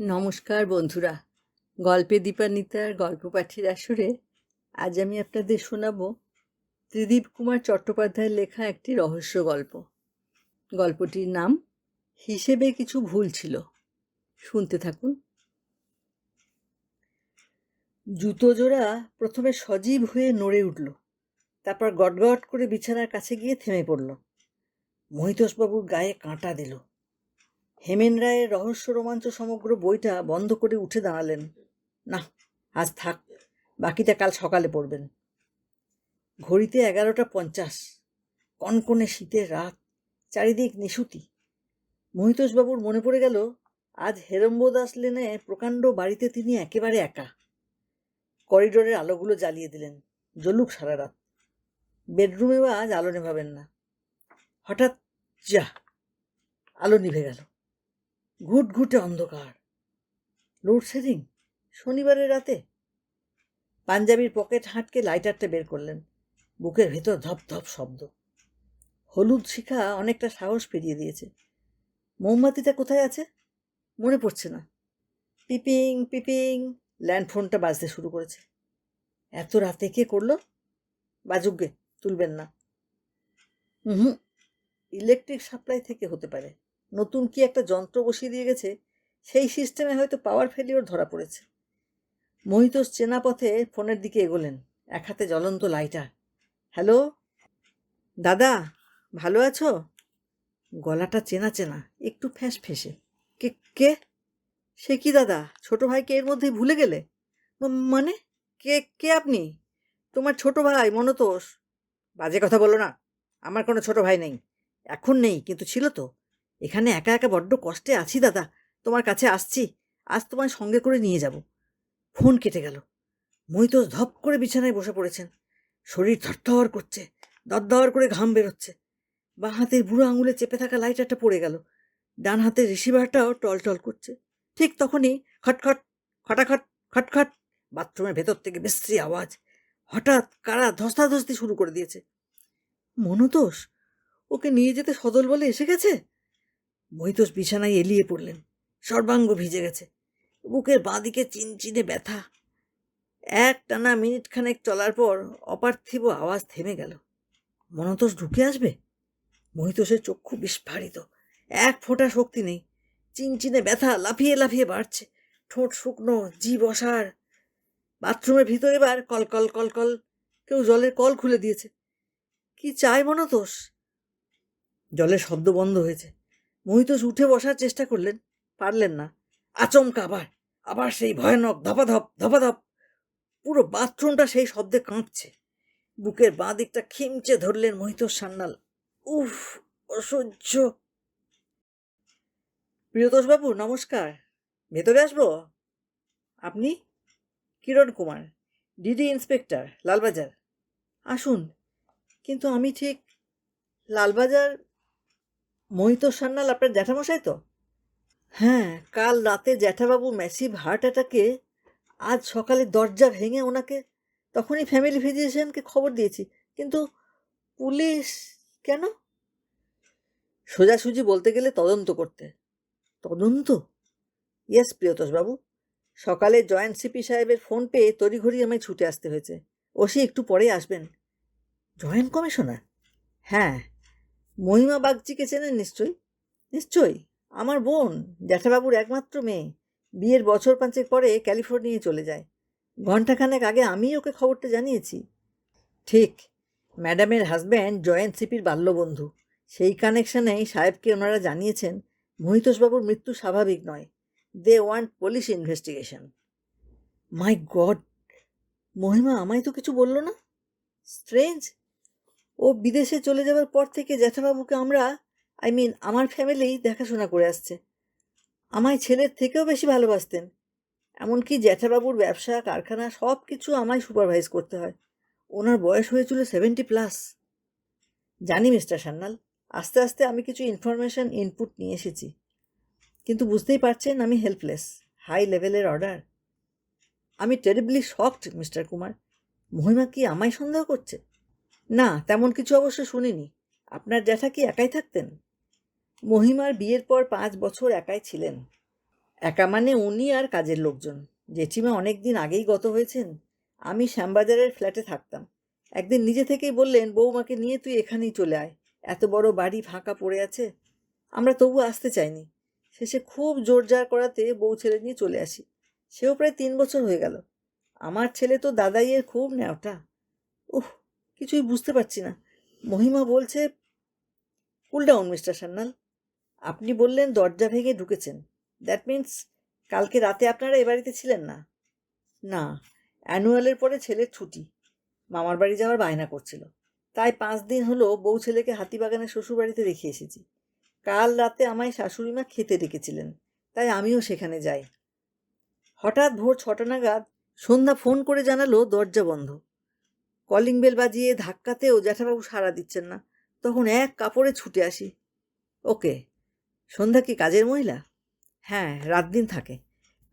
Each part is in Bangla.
নমস্কার বন্ধুরা। গল্পে দীপানিতার গল্প পাঠির আসরে আজ আমি আপনাদের শোনাব ত্রিদীপ কুমার চট্টোপাধ্যায়ের লেখা একটি রহস্য গল্প। গল্পটির নাম, হিসেবে কিছু ভুল ছিল। শুনতে থাকুন। জুতো জোড়া প্রথমে সজীব হয়ে নড়ে উঠল, তারপর গটগট করে বিছানার কাছে গিয়ে থেমে পড়ল। মহিতোষবাবুর গায়ে কাঁটা দিল। হেমেন রায়ের রহস্য রোমাঞ্চ সমগ্র বইটা বন্ধ করে উঠে দাঁড়ালেন। না আজ থাক, বাকিটা কাল সকালে পড়বেন। ঘড়িতে এগারোটা পঞ্চাশ, কনকনে শীতের রাত, চারিদিক নিশুতি। মহিতোষবাবুর মনে পড়ে গেল, আজ হেরম্বদাস লেনে প্রকাণ্ড বাড়িতে তিনি একেবারে একা। করিডোরের আলোগুলো জ্বালিয়ে দিলেন, জ্বলুক সারা রাত। বেডরুমেও আজ আলো নেভাবেন না। হঠাৎ যা আলো নিভে গেল। ঘুটঘুটে অন্ধকার। লোডশেডিং শনিবারের রাতে? পাঞ্জাবির পকেট হাঁটকে লাইটারটা বের করলেন। বুকের ভেতর ধপ ধপ শব্দ। হলুদ শিখা অনেকটা সাহস ফিরিয়ে দিয়েছে। মোমবাতিটা কোথায় আছে? মনে পড়ছে না। পিপিং পিপিং, ল্যান্ডফোনটা বাজতে শুরু করেছে। এত রাতে কে করল? বাজুগ্গে তুলবেন না। হুম ইলেকট্রিক সাপ্লাই থেকে হতে পারে। নতুন কি একটা যন্ত্র বসিয়ে দিয়ে গেছে? সেই সিস্টেমে হয়তো পাওয়ার ফেলিওর ধরা পড়েছে। মহিতোষ চেনা পথে ফোনের দিকে এগোলেন, এক হাতে জ্বলন্ত লাইটার হ্যালো দাদা, ভালো আছো? গলাটা চেনা চেনা, একটু ফ্যাঁস ফেঁসে কে কে? সে কি দাদা? ছোট ভাইকে এর মধ্যেই ভুলে গেলে? মানে? কে কে আপনি? তোমার ছোট ভাই, মনতোষ। বাজে কথা বলো না, আমার কোনো ছোট ভাই নেই। এখন নেই, কিন্তু ছিল তো। এখানে একা একা বড্ড কষ্টে আছি, দাদা। তোমার কাছে আসছি। আজ তোমায় সঙ্গে করে নিয়ে যাব। ফোন কেটে গেল। মহিতোষ ধপ করে বিছানায় বসে পড়েছেন। শরীর থরথর করছে, দরদর করে ঘাম বেরোচ্ছে। বাঁ হাতের বুড়ো আঙুলে চেপে থাকা লাইটারটা পড়ে গেল। ডান হাতের রিসিভারটাও টলটল করছে। ঠিক তখনই খটখট, খটাখট, খটখট বাথরুমের ভেতর থেকে বিশ্রী আওয়াজ। হঠাৎ কারা ধস্তাধস্তি শুরু করে দিয়েছে। মনতোষ, ওকে নিয়ে যেতে সদল বলে এসে গেছে? মহিতোষ বিছানায় এলিয়ে পড়লেন। সর্বাঙ্গ ভিজে গেছে। বুকের বাঁদিকে চিনচিনে ব্যথা। এক টানা মিনিট খানেক চলার পর অপার্থিব আওয়াজ থেমে গেল। মনতোষ ঢুকে আসবে? মহিতোষের চক্ষু বিস্ফারিত। এক ফোঁটা শক্তি নেই। চিনচিনে ব্যথা লাফিয়ে লাফিয়ে বাড়ছে। ঠোঁট শুকনো, জীব অসার। বাথরুমের ভিতরে এবার কল কল কল কল। কেউ জলের কল খুলে দিয়েছে। কি চাই মনতোষ? জলের শব্দ বন্ধ হয়েছে। মহিতোষ উঠে বসার চেষ্টা করলেন, পারলেন না। আচমকা আবার আবার সেই ভয়ানক ধপাধপ ধপাধপ। পুরো বাথরুমটা সেই শব্দে কাঁপছে। বুকের বাঁ দিকটা খিমচে ধরলেন মহিতোষ সান্যাল। উফ, অসহ্য। প্রিয়তোষবাবু, নমস্কার। ভেতরে আসব? আপনি? Kiran Kumar, DD inspector, Lalbazar. আসুন। কিন্তু আমি ঠিক লালবাজার মোহিত সান্যাল আপনার জ্যাঠামশাই তো? হ্যাঁ কাল রাতে জ্যাঠাবাবু ম্যাসিভ হার্ট অ্যাটাকে আজ সকালে দরজা ভেঙে ওনাকে তখনই ফ্যামিলি ফিজিশিয়ানকে খবর দিয়েছি। কিন্তু পুলিশ কেন? সোজাসুজি বলতে গেলে তদন্ত করতে। তদন্ত? ইয়েস প্রিয়তোষবাবু সকালে জয়েন্ট সিপি সাহেবের ফোন পেয়ে তড়িঘড়ি আমায় ছুটে আসতে হয়েছে। ওসি একটু পরে আসবেন। Joint commissioner? হ্যাঁ। মহিমা বাগচিকে চেনেন নিশ্চয়ই? নিশ্চয়ই। আমার বোন, জ্যাঠাবাবুর একমাত্র মেয়ে। বিয়ের বছর পাঁচেক পরে ক্যালিফোর্নিয়ায় চলে যায়। ঘণ্টাখানেক আগে আমি ওকে খবরটা জানিয়েছি। ঠিক, ম্যাডামের হাজব্যান্ড জয়েন্ট সিপির বাল্যবন্ধু। সেই কানেকশনেই সাহেবকে ওনারা জানিয়েছেন, মহিতোষবাবুর মৃত্যু স্বাভাবিক নয়। They want police investigation. My god! Mahima আমায় তো কিছু বলল না? স্ট্রেঞ্জ! ও বিদেশে চলে যাওয়ার পর থেকে জ্যাঠাবাবুকে আমরা আই মিন আমার ফ্যামিলি দেখাশোনা করে আসছে। আমায় ছেলের থেকেও বেশি ভালোবাসতেন। এমনকি জ্যাঠাবাবুর ব্যবসা, কারখানা সব কিছু আমায় সুপারভাইজ করতে হয়। ওনার বয়স হয়েছিল সেভেন্টি প্লাস জানি মিস্টার সান্যাল, আস্তে আস্তে আমি কিছু ইনফরমেশন ইনপুট নিয়ে এসেছি। কিন্তু বুঝতেই পারছেন আমি হেল্পলেস হাই লেভেলের অর্ডার আমি terribly shocked mister Kumar. Mahima কি আমায় সন্দেহ করছে? না, তেমন কিছু অবশ্য শুনিনি। আপনার জ্যাঠা কি একাই থাকতেন? মহিমার বিয়ের পর পাঁচ বছর একাই ছিলেন। একা মানে উনি আর কাজের লোকজন। জেঠিমা অনেক দিন আগেই গত হয়েছেন। আমি শ্যামবাজারের ফ্ল্যাটে থাকতাম। একদিন নিজে থেকেই বললেন, বৌমাকে নিয়ে তুই এখানেই চলে আয়। এত বড় বাড়ি ফাঁকা পড়ে আছে। আমরা তবু আসতে চাইনি। শেষে খুব জোর জার করাতে বউ ছেলে নিয়ে চলে আসি। সেও প্রায় তিন বছর হয়ে গেল। আমার ছেলে তো দাদাইয়ের খুব ন্যাওটা। উহ কিছুই বুঝতে পারছি না। মহিমা বলছে কুল ডাউন মিস্টার সান্যাল আপনি বললেন দরজা ভেঙে ঢুকেছেন। দ্যাট মিন্স কালকে রাতে আপনারা এ বাড়িতে ছিলেন না? না অ্যানুয়ালের পরে ছেলের ছুটি। মামার বাড়ি যাওয়ার বায়না করছিল। তাই পাঁচ দিন হলো বউ ছেলেকে হাতিবাগানের শ্বশুরবাড়িতে রেখে এসেছি। কাল রাতে আমায় শাশুড়ি মা খেতে ডেকেছিলেন, তাই আমিও সেখানে যাই। হঠাৎ ভোর ছটা নাগাদ সন্ধ্যা ফোন করে জানালো দরজা বন্ধ। কলিং বেল বাজিয়ে ধাক্কাতেও জ্যাঠাবাবু সাড়া দিচ্ছেন না। তখন এক কাপড়ে ছুটে আসি। ওকে, সন্ধ্যা কি কাজের মহিলা? হ্যাঁ রাত দিন থাকে।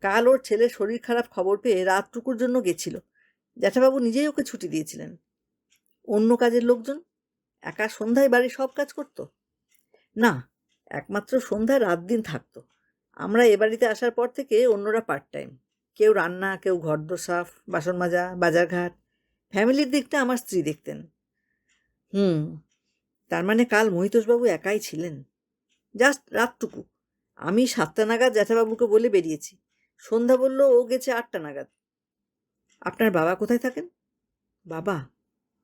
কাল ওর ছেলের শরীর খারাপ খবর পেয়ে রাতটুকুর জন্য গেছিল। জ্যাঠাবাবু নিজেই ওকে ছুটি দিয়েছিলেন। অন্য কাজের লোকজন? একা সন্ধ্যায় বাড়ির সব কাজ করতো? না, একমাত্র সন্ধ্যায় রাত দিন থাকতো। আমরা এ বাড়িতে আসার পর থেকে অন্যরা পার্ট টাইম কেউ রান্না, কেউ ঘর সাফ বাসন মাজা বাজারঘাট। ফ্যামিলির দিকটা আমার স্ত্রী দেখতেন। হুম। তার মানে কাল মহিতোষবাবু একাই ছিলেন। জাস্ট রাতটুকু। আমি সাতটা নাগাদ জ্যাঠাবাবুকে বলে বেরিয়েছি। সন্ধ্যা বলল ও গেছে আটটা নাগাদ। আপনার বাবা কোথায় থাকেন? বাবা?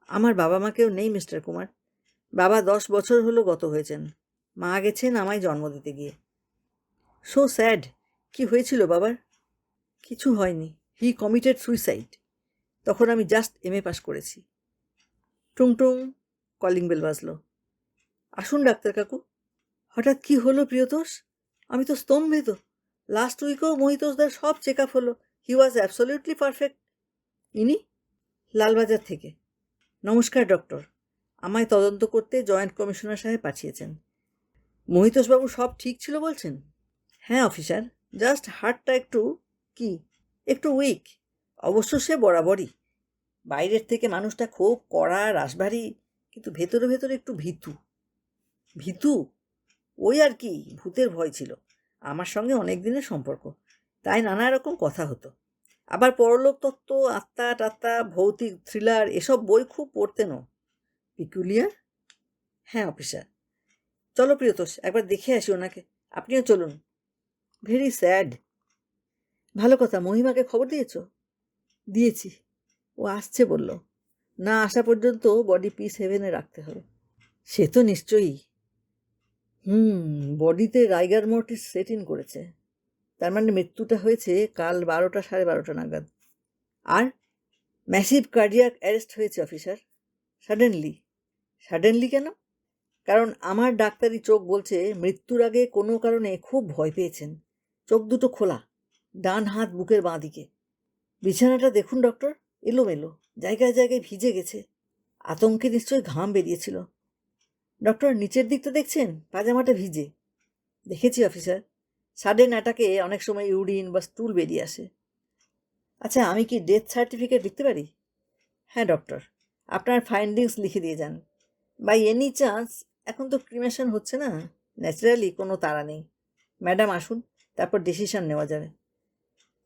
আমার বাবা মা কেউ নেই মিস্টার কুমার। বাবা দশ বছর হলো গত হয়েছেন। মা গেছেন আমায় জন্ম দিতে গিয়ে। সো স্যাড কি হয়েছিল বাবার? কিছু হয়নি। হি কমিটেড সুইসাইড তখন আমি জাস্ট এম এ পাস করেছি। টুং টুং কলিং বেল বাজলো। আসুন ডাক্তার কাকু। হঠাৎ কি হলো প্রিয়তোষ? আমি তো স্তম্ভিত। লাস্ট উইকেও মহিতোষদার সব চেক আপ হলো। হি ওয়াজ অ্যাবসলিউটলি পারফেক্ট ইনি? লালবাজার থেকে। নমস্কার ডক্টর আমায় তদন্ত করতে জয়েন্ট কমিশনার সাহেব পাঠিয়েছেন। মহিতোষবাবু সব ঠিক ছিল বলছেন? হ্যাঁ অফিসার জাস্ট হার্টটা একটু, কি? একটু উইক অবশ্য সে বরাবরই। বাইরের থেকে মানুষটা খুব কড়া, রাসভারী, কিন্তু ভেতরে ভেতরে একটু ভীতু। ভীতু? ওই আর কি, ভূতের ভয় ছিল। আমার সঙ্গে অনেক দিনের সম্পর্ক। তাই নানা রকম কথা হতো। আবার পরলোক তত্ত্ব, আত্মা টাত্তা, ভৌতিক থ্রিলার এসব বই খুব পড়তেনও পিকুলিয়ার হ্যাঁ অফিসার চলো প্রিয়তোষ, একবার দেখে আসি ওনাকে। আপনিও চলুন। ভেরি স্যাড ভালো কথা, মহিমাকে খবর দিয়েছ? দিয়েছি। ও আসছে বলল, না আসা পর্যন্ত বডি পিস সেভেনে রাখতে হবে। সে তো নিশ্চয়ই। হুম বডিতে রাইগার মোটিস সেট ইন করেছে। তার মানে মৃত্যুটা হয়েছে কাল বারোটা, সাড়ে বারোটা নাগাদ। আর ম্যাসিভ কার্ডিয়াক অ্যারেস্ট হয়েছে অফিসার সাডেনলি সাডেনলি কেন? কারণ আমার ডাক্তারি চোখ বলছে মৃত্যুর আগে কোনো কারণে খুব ভয় পেয়েছেন। চোখ দুটো খোলা, ডান হাত, বুকের বাঁ দিকে। বিছানাটা দেখুন ডক্টর এলোমেলো, জায়গায় জায়গায় ভিজে গেছে। আতঙ্কে নিশ্চয়ই ঘাম বেরিয়েছিল। ডক্টর নিচের দিকটা দেখছেন? পাজামাটা ভিজে। দেখেছি অফিসার সাডেন অ্যাটাকে অনেক সময় ইউরিন বা স্টুল বেরিয়ে আসে। আচ্ছা আমি কি ডেথ সার্টিফিকেট লিখতে পারি? হ্যাঁ ডক্টর আপনার ফাইন্ডিংস লিখে দিয়ে যান। বাই এনি চান্স এখন তো ক্রিমেশন হচ্ছে না। ন্যাচারালি কোনো তাড়া নেই। ম্যাডাম আসুন। তারপর ডিসিশন নেওয়া যাবে।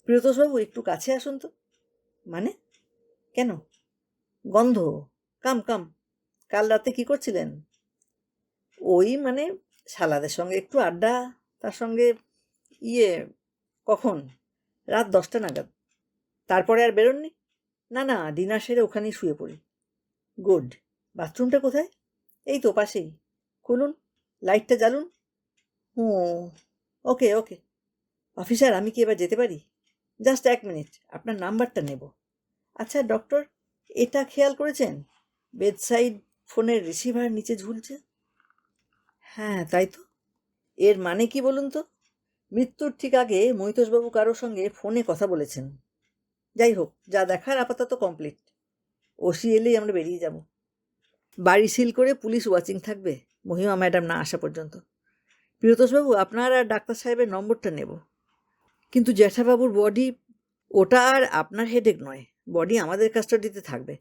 প্রিয়তোষবাবু, একটু কাছে আসুন তো। মানে? কেন? গন্ধ? কাম কাম। কাল রাতে কি করছিলেন? ওই মানে শালাদের সঙ্গে একটু আড্ডা, তার সঙ্গে ইয়ে কখন? রাত দশটা নাগাদ। তারপরে আর বেরোননি? না না, ডিনার সেরে ওখানেই শুয়ে পড়ি। গুড। বাথরুমটা কোথায়? এই তো পাশেই। খুলুন, লাইটটা জ্বালুন। ও ওকে ওকে। অফিসার, আমি কি এবার যেতে পারি? জাস্ট এক মিনিট আপনার নাম্বারটা নেব। আচ্ছা ডক্টর এটা খেয়াল করেছেন? বেডসাইড ফোনের রিসিভার নিচে ঝুলছে? হ্যাঁ তাই তো। এর মানে কি বলুন তো? মৃত্যুর ঠিক আগে মৈতোষবাবু কারোর সঙ্গে ফোনে কথা বলেছেন। যাই হোক, যা দেখার আপাতত কমপ্লিট ওসি এলেই আমরা বেরিয়ে যাব। বাড়ি সিল করে পুলিশ ওয়াচিং থাকবে। মহিমা ম্যাডাম না আসা পর্যন্ত। প্রিয়তোষবাবু, আপনার আর ডাক্তার সাহেবের নম্বরটা নেব। কিন্তু জ্যাঠাবাবুর বডি ওটা আর আপনার হেডেক নয়। বডি আমাদের কাস্টাডিতে থাকবে।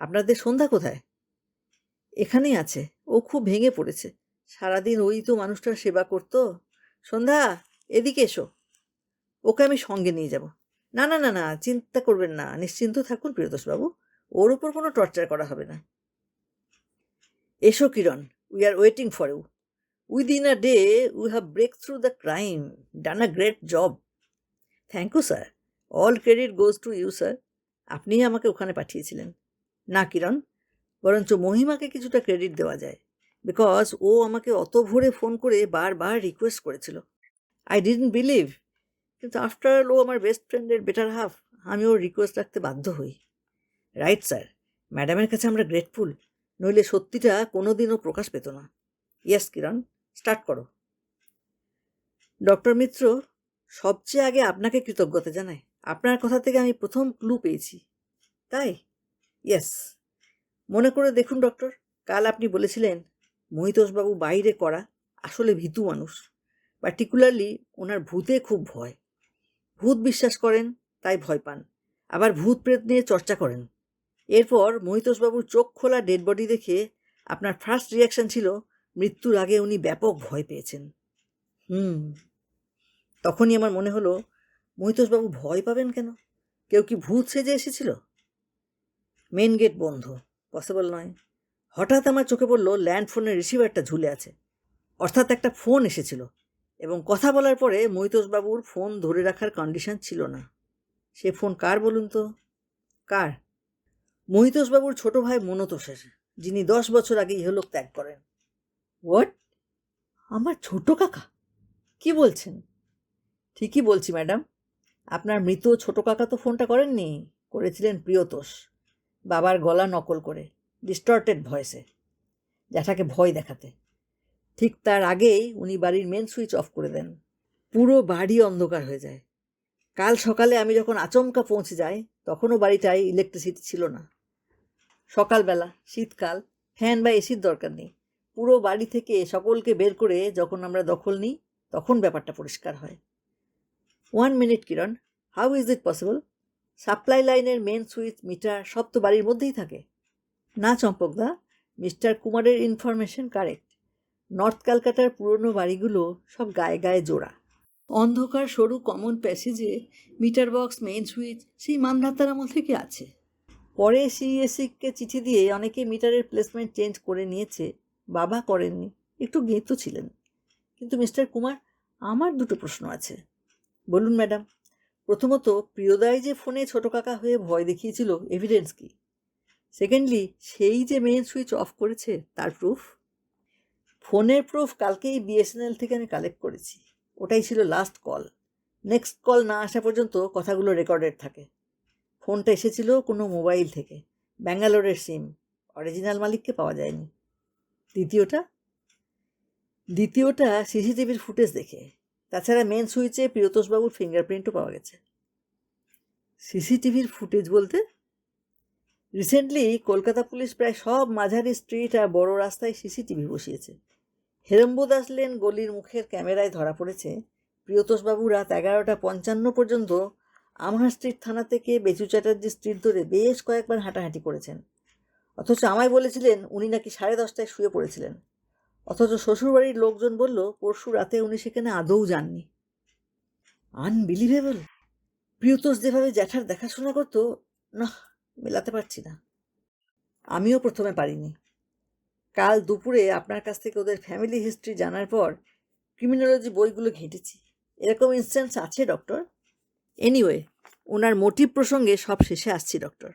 আপনাদের সন্ধ্যা কোথায়? এখানেই আছে। ও খুব ভেঙে পড়েছে। সারাদিন ওই তো মানুষটার সেবা করতো। সন্ধ্যা, এদিকে এসো। ওকে আমি সঙ্গে নিয়ে যাব। না না না না, চিন্তা করবেন না। নিশ্চিন্ত থাকুন প্রিয়তোষবাবু ওর উপর কোনো টর্চার করা হবে না। এসো Kiran we are waiting for you within a day we have break through the crime done a great job thank you sir all credit goes to you sir আপনিই আমাকে ওখানে পাঠিয়েছিলেন। না, কিরণ, বরঞ্চ মহিমাকে কিছুটা ক্রেডিট দেওয়া যায়। বিকজ ও আমাকে অত ভোরে ফোন করে বারবার রিকোয়েস্ট করেছিল। আই ডিডন্ট বিলিভ কিন্তু আফটার অল ও আমার বেস্ট ফ্রেন্ডের বেটার হাফ আমি ওর রিকোয়েস্ট রাখতে বাধ্য হই। রাইট স্যার ম্যাডামের কাছে আমরা গ্রেটফুল নইলে সত্যিটা কোনো দিনও প্রকাশ পেত না। ইয়েস কিরণ স্টার্ট করো। ডক্টর মিত্র সবচেয়ে আগে আপনাকে কৃতজ্ঞতা জানাই। আপনার কথা থেকে আমি প্রথম ক্লু পেয়েছি। তাই? ইয়েস মনে করে দেখুন ডক্টর কাল আপনি বলেছিলেন, মহিতোষবাবু বাইরে করা আসলে ভীতু মানুষ। পার্টিকুলারলি ওনার ভূতে খুব ভয়। ভূত বিশ্বাস করেন, তাই ভয় পান। আবার ভূত প্রেত নিয়ে চর্চা করেন। এরপর মহিতোষবাবুর চোখ খোলা ডেড বডি দেখে আপনার ফার্স্ট রিয়াকশন ছিল, মৃত্যুর আগে উনি ব্যাপক ভয় পেয়েছেন। হুম। তখনই আমার মনে হলো, মহিতোষবাবু ভয় পাবেন কেন? কেউ কি ভূত সেজে এসেছিল? মেন গেট বন্ধ, পসিবল নয়। হঠাৎ আমার চোখে পড়ল, ল্যান্ড ফোনের রিসিভারটা ঝুলে আছে। অর্থাৎ একটা ফোন এসেছিল এবং কথা বলার পরে মৈতোষবাবুর ফোন ধরে রাখার কন্ডিশন ছিল না। সে ফোন কার বলুন তো? কার? মহিতোষবাবুর ছোট ভাই মনতোষের, যিনি দশ বছর আগে ইহলোক ত্যাগ করেন। হোয়াট? আমার ছোট কাকা? কি বলছেন? ঠিকই বলছি, ম্যাডাম। আপনার মৃত ছোট কাকা তো ফোনটা করেননি? করেছিলেন প্রিয়তোষ। বাবার গলা নকল করে ডিস্টর্টেড ভয়েসে জ্যাঠাকে ভয় দেখাতে। ঠিক তার আগেই উনি বাড়ির মেন সুইচ অফ করে দেন। পুরো বাড়ি অন্ধকার হয়ে যায়। কাল সকালে আমি যখন আচমকা পৌঁছে যাই, তখনও বাড়িটায় ইলেকট্রিসিটি ছিল না। সকালবেলা, শীতকাল ফ্যান বা এসির দরকার নেই। পুরো বাড়ি থেকে সকলকে বের করে যখন আমরা দখল নিই, তখন ব্যাপারটা পরিষ্কার হয়। One minute Kiran how is it possible supply লাইনের মেন সুইচ মিটার সব তো বাড়ির মধ্যেই থাকে। না চম্পকদা মিস্টার কুমারের ইনফরমেশন কারেক্ট নর্থ ক্যালকাটার পুরনো বাড়িগুলো সব গায়ে গায়ে জোড়া। অন্ধকার, সরু কমন প্যাসেজে মিটার বক্স মেইন সুইচ সেই মানধাতার আমল থেকে আছে। পরে সিএসিকে চিঠি দিয়ে অনেকে মিটারের প্লেসমেন্ট চেঞ্জ করে নিয়েছে। বাবা করেননি, একটু গেঁত ছিলেন। কিন্তু মিস্টার কুমার, আমার দুটো প্রশ্ন আছে। বলুন ম্যাডাম, প্রথমত প্রিয়দায় যে ফোনে ছোট কাকা হয়ে ভয় দেখিয়েছিল এভিডেন্স কি? সেকেন্ডলি সেই যে মেন সুইচ অফ করেছে, তার প্রুফ ফোনের প্রুফ কালকেই বিএসএনএল থেকে আমি কালেক্ট করেছি। ওটাই ছিল লাস্ট কল নেক্সট কল না আসা পর্যন্ত কথাগুলো রেকর্ডেড থাকে। ফোনটা এসেছিল কোনো মোবাইল থেকে। ব্যাঙ্গালোরের সিম অরিজিনাল মালিককে পাওয়া যায়নি। দ্বিতীয়টা? দ্বিতীয়টা সিসিটিভির ফুটেজ দেখে। তাছাড়া মেন সুইচে প্রিয়তোষবাবুর ফিঙ্গারপ্রিন্টও পাওয়া গেছে। সিসিটিভির ফুটেজ বলতে রিসেন্টলি কলকাতা পুলিশ প্রায় সব মাঝারি স্ট্রিট আর বড় রাস্তায় সিসিটিভি বসিয়েছে। হেরম্বদাস লেন গলির মুখের ক্যামেরায় ধরা পড়েছে প্রিয়তোষবাবু রাত এগারোটা পঞ্চান্ন পর্যন্ত আমার স্ট্রিট থানা থেকে বেচু চ্যাটার্জি স্ট্রিট ধরে বেশ কয়েকবার হাঁটাহাঁটি করেছেন। অথচ আমায় বলেছিলেন, উনি নাকি সাড়ে দশটায় শুয়ে পড়েছিলেন। অথচ শ্বশুরবাড়ির লোকজন বলল, পরশু রাতে উনি সেখানে আদৌ যাননি। আনবিলিভেবল। প্রিয়তোষ যেভাবে জ্যাঠার দেখাশোনা করতো না মেলাতে পারছি না। আমিও প্রথমে পারিনি। কাল দুপুরে আপনার কাছ থেকে ওদের ফ্যামিলি হিস্ট্রি জানার পর ক্রিমিনোলজি বইগুলো ঘেঁটেছি। এরকম ইনস্ট্যান্স আছে, ডক্টর? এনিওয়ে, ওনার মোটিভ প্রসঙ্গে সব শেষে আসছি, ডক্টর।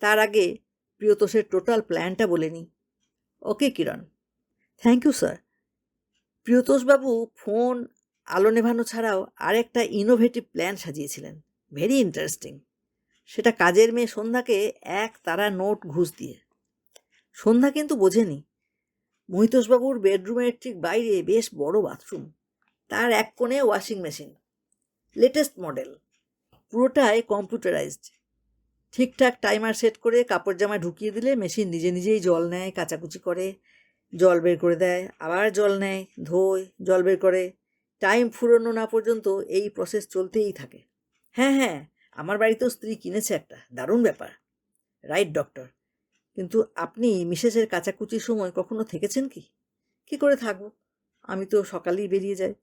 তার আগে প্রিয়তোষের টোটাল প্ল্যানটা বলে নিই। Okay, Kiran. Thank you sir প্রিয়তোষবাবু phone আলো নেভানো ছাড়াও আরেকটা ইনোভেটিভ প্ল্যান সাজিয়েছিলেন। ভেরি ইন্টারেস্টিং সেটা কাজের মেয়ে সন্ধ্যাকে এক তারা নোট ঘুষ দিয়ে। সন্ধ্যা কিন্তু বোঝেনি। মহিতোষবাবুর বেডরুমের ঠিক বাইরে বেশ বড় বাথরুম তার এক কোণে ওয়াশিং মেশিন লেটেস্ট মডেল পুরোটাই কম্পিউটারাইজড ঠিকঠাক টাইমার সেট করে কাপড় জামা ঢুকিয়ে দিলে মেশিন নিজে নিজেই জল নেয়, কাচাকুচি করে। জল বের করে দেয়, আবার জল নেয়, ধোয়, জল বের করে। টাইম ফুরোনো না পর্যন্ত এই প্রসেস চলতেই থাকে। হ্যাঁ হ্যাঁ আমার বাড়িতেও স্ত্রী কিনেছে একটা, দারুণ ব্যাপার। রাইট ডক্টর কিন্তু আপনি মিসেসের কাচাকুচির সময় কখনো থেকেছেন কি? কি করে থাকব? আমি তো সকালেই বেরিয়ে যাই।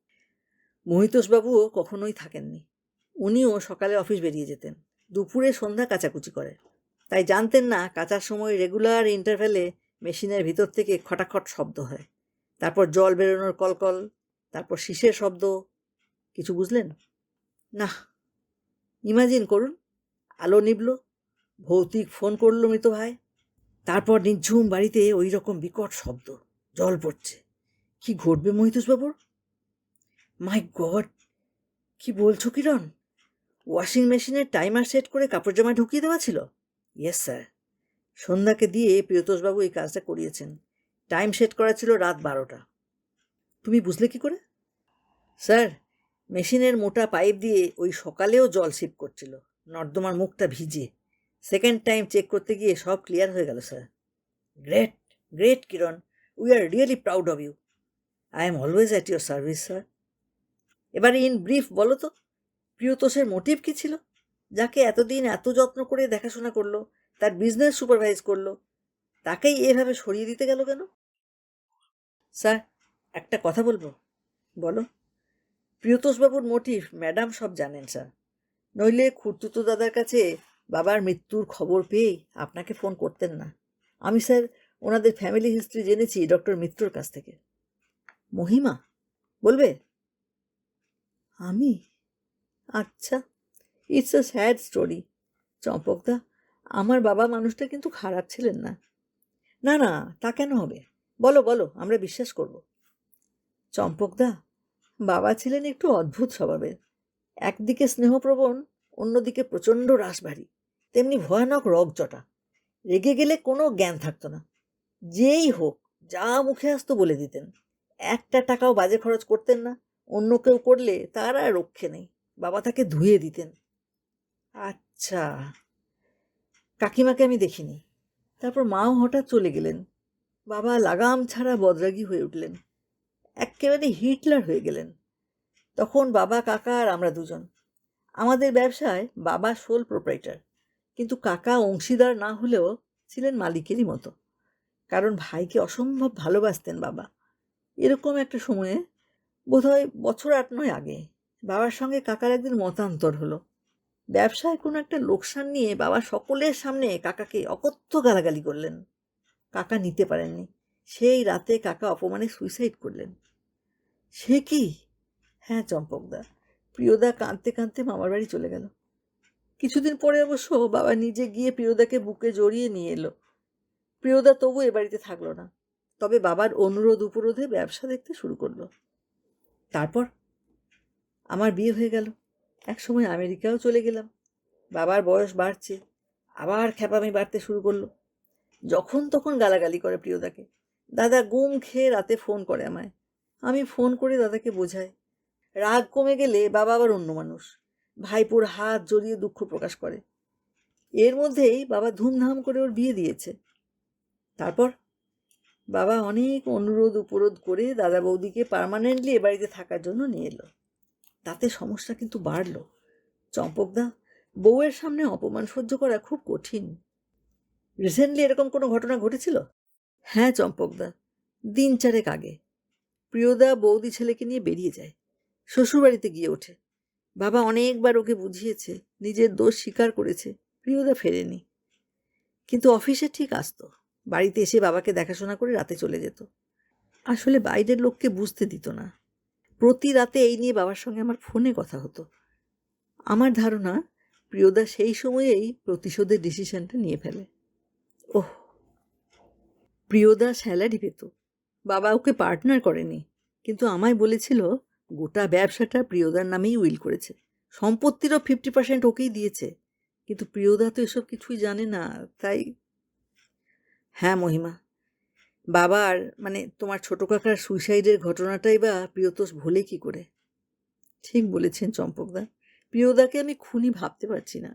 মহিতোষবাবুও কখনোই থাকেননি। উনিও সকালে অফিস বেরিয়ে যেতেন। দুপুরে সন্ধ্যা কাচাকুচি করে। তাই জানতেন না কাচার সময় রেগুলার ইন্টারভ্যালে মেশিনের ভিতর থেকে খটাখট শব্দ হয়। তারপর জল বেরোনোর কলকল, তারপর শীষের শব্দ। কিছু বুঝলেন? না ইমাজিন করুন, আলো নিবল, ভৌতিক ফোন করল মৃত ভাই। তারপর নিঝুম বাড়িতে ওই রকম বিকট শব্দ, জল পড়ছে। কি ঘটবে মহিতোষবাবুর? মাই গড, কি বলছো কিরণ? ওয়াশিং মেশিনের টাইমার সেট করে কাপড় জামা ঢুকিয়ে দেওয়া ছিল? Yes, sir. সন্ধ্যাকে দিয়ে প্রিয়তোষবাবু এই কাজটা করিয়েছেন। টাইম সেট করা ছিল রাত বারোটা। তুমি বুঝলে কি করে? স্যার, মেশিনের মোটা পাইপ দিয়ে ওই সকালেও জল সিপ করছিল। নর্দমার মুখটা ভিজে। সেকেন্ড টাইম চেক করতে গিয়ে সব ক্লিয়ার হয়ে গেল, sir. Great great, Kiran. We are really proud of you. I am always at your service, sir. এবারে ইন ব্রিফ বলো তো, প্রিয়তোষের মোটিভ কী ছিল? যাকে এতদিন এত যত্ন করে দেখাশোনা করল তার বিজনেস সুপারভাইজ করল। তাকেই এভাবে সরিয়ে দিতে গেল কেন? স্যার, একটা কথা বলব? বলো। প্রিয়তোষবাবুর মোটিভ ম্যাডাম সব জানেন, স্যার। নইলে খুড়তুতো দাদার কাছে বাবার মৃত্যুর খবর পেয়েই আপনাকে ফোন করতেন না। আমি, স্যার, ওনাদের ফ্যামিলি হিস্ট্রি জেনেছি ডক্টর মিত্রর কাছ থেকে। মহিমা, বলবে? আমি? আচ্ছা ইটস আ স্যাড স্টোরি চম্পকদা আমার বাবা মানুষটা কিন্তু খারাপ ছিলেন না। না না, তা কেন হবে? বলো বলো, আমরা বিশ্বাস করব। চম্পকদা, বাবা ছিলেন একটু অদ্ভুত স্বভাবের। একদিকে স্নেহপ্রবণ, অন্যদিকে প্রচণ্ড রাসভারী, তেমনি ভয়ানক রগচটা। রেগে গেলে কোনো জ্ঞান থাকতো না। যেই হোক, যা মুখে আসতো বলে দিতেন। একটা টাকাও বাজে খরচ করতেন না, অন্য কেউ করলে তার আর রক্ষে নেই। বাবা তাকে ধুয়ে দিতেন। আচ্ছা। কাকিমাকে আমি দেখিনি। তারপর মাও হঠাৎ চলে গেলেন। বাবা লাগাম ছাড়া বদরাগী হয়ে উঠলেন। একেবারে হিটলার হয়ে গেলেন। তখন বাবা, কাকা আর আমরা দুজন। আমাদের ব্যবসায় বাবা সোল প্রোপ্রাইটার কিন্তু কাকা অংশীদার না হলেও ছিলেন মালিকেরই মতো। কারণ ভাইকে অসম্ভব ভালোবাসতেন বাবা। এরকম একটা সময়ে বোধহয় বছর আট নয় আগে বাবার সঙ্গে কাকার একদিন মতান্তর হলো। ব্যবসায় কোনো একটা লোকসান নিয়ে বাবা সকলের সামনে কাকাকে অকথ্য গালাগালি করলেন। কাকা নিতে পারেননি। সেই রাতে কাকা অপমানে সুইসাইড করলেন। সে কি? হ্যাঁ চম্পকদা, প্রিয়দা কাঁদতে কাঁদতে মামার বাড়ি চলে গেল। কিছুদিন পরে অবশ্য বাবা নিজে গিয়ে প্রিয়দাকে বুকে জড়িয়ে নিয়ে এলো। প্রিয়দা তবু এ বাড়িতে থাকল না। তবে বাবার অনুরোধ উপরোধে ব্যবসা দেখতে শুরু করল। তারপর? আমার বিয়ে হয়ে গেল। এক সময় আমেরিকাও চলে গেলাম। বাবার বয়স বাড়ছে। আবার খ্যাপামি বাড়তে শুরু করল। যখন তখন গালাগালি করে প্রিয়দাকে। দাদা গুম খেয়ে রাতে ফোন করে আমায়। আমি ফোন করে দাদাকে বোঝাই। রাগ কমে গেলে বাবা আবার অন্য মানুষ। ভাইপোর হাত জড়িয়ে দুঃখ প্রকাশ করে। এর মধ্যেই বাবা ধুমধাম করে ওর বিয়ে দিয়েছে। তারপর বাবা অনেক অনুরোধ উপরোধ করে দাদা বৌদিকে পার্মানেন্টলি এ বাড়িতে থাকার জন্য নিয়ে এলো। তাতে সমস্যা কিন্তু বাড়লো। চম্পকদা বউয়ের সামনে অপমান সহ্য করা খুব কঠিন। রিসেন্টলি এরকম কোনো ঘটনা ঘটেছিল? হ্যাঁ চম্পকদা দিন চারেক আগে। প্রিয়দা বৌদি ছেলেকে নিয়ে বেরিয়ে যায়। শ্বশুরবাড়িতে গিয়ে ওঠে। বাবা অনেকবার ওকে বুঝিয়েছে, নিজের দোষ স্বীকার করেছে, প্রিয়দা ফেরেনি। কিন্তু অফিসে ঠিক আসতো। বাড়িতে এসে বাবাকে দেখাশোনা করে রাতে চলে যেত। আসলে বাইরের লোককে বুঝতে দিত না। প্রতি রাতে এই নিয়ে বাবার সঙ্গে আমার ফোনে কথা হতো। আমার ধারণা, প্রিয়দা সেই সময়েই প্রতিশোধের ডিসিশনটা নিয়ে ফেলে। ওহ, প্রিয়দা স্যালারি পেত। বাবা ওকে পার্টনার করেনি, কিন্তু আমায় বলেছিল, গোটা ব্যবসাটা প্রিয়দার নামেই উইল করেছে। সম্পত্তিরও ফিফটি পার্সেন্ট ওকেই দিয়েছে। কিন্তু প্রিয়দা তো এসব কিছুই জানে না, তাই হ্যাঁ মহিমা বাবার মানে তোমার ছোট কাকার সুইসাইডের ঘটনাটাই বা প্রিয়তোষ ভুলে কি করে? ঠিক বলেছেন চম্পকদা প্রিয়দাকে আমি খুনি ভাবতে পারছি না।